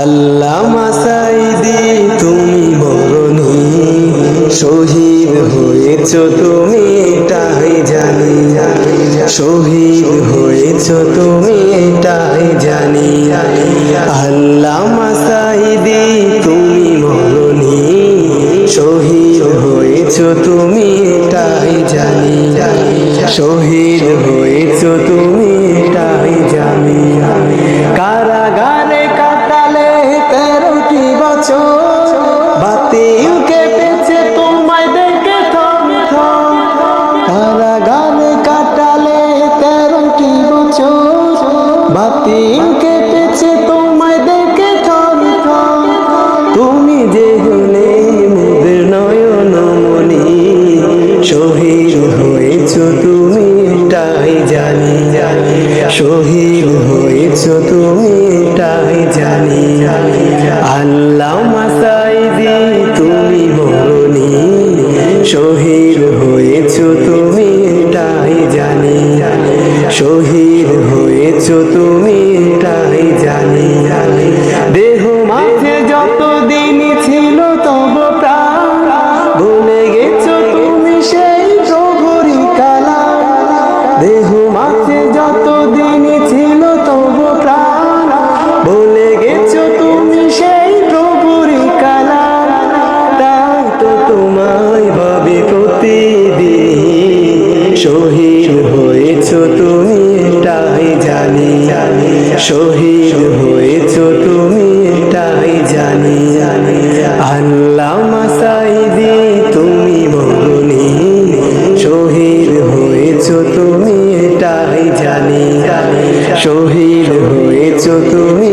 আল্লাহ মাসাইদি তুমি মরণি শহীদ হয়েছ তুমি, এটাই জানি। শহীদ হয়েছ তুমি, এটাই জানি। আল্লাহ মাসাইদি তুমি মরণি শহীদ হয়েছ তুমি, এটাই জানি। শহীদ হয়েছ তুমি বাতিল কেটেছে তোমায় দেখে থম তুমি যে হলে মোদের নয়ন মনি, শহীদ হয়েছ তুমি, এটাই জানি। জানি শহীদ হয়েছ তুমি, এটাই জানি। আল্লাহ মাসাইদি তুমি মরণি শহীদ হয়েছ তুমি, এটাই জানি। শহীদ হয়েছ তুমি এটাই জানি আমি। দেহ মাঝে যত দিন ছিল তব ভুলে গেছো তুমি সেই প্রভুরি কালা দেহ মাঝে যত দিন ছিল তব ভুলে গেছো তুমি সেই প্রভুরি কালা তাই তো তোমায় ভাবে প্রতিদিন। শহীদ হয়েছ তুমি এটাই জানি জানি শহীদ হয়েছ তুমি এটাই জানি। জানি আল্লাহ মাসাইদি, তুমি মনি শহীদ হয়েছ তুমি এটাই জানি। জানি শহীদ হয়েছ তুমি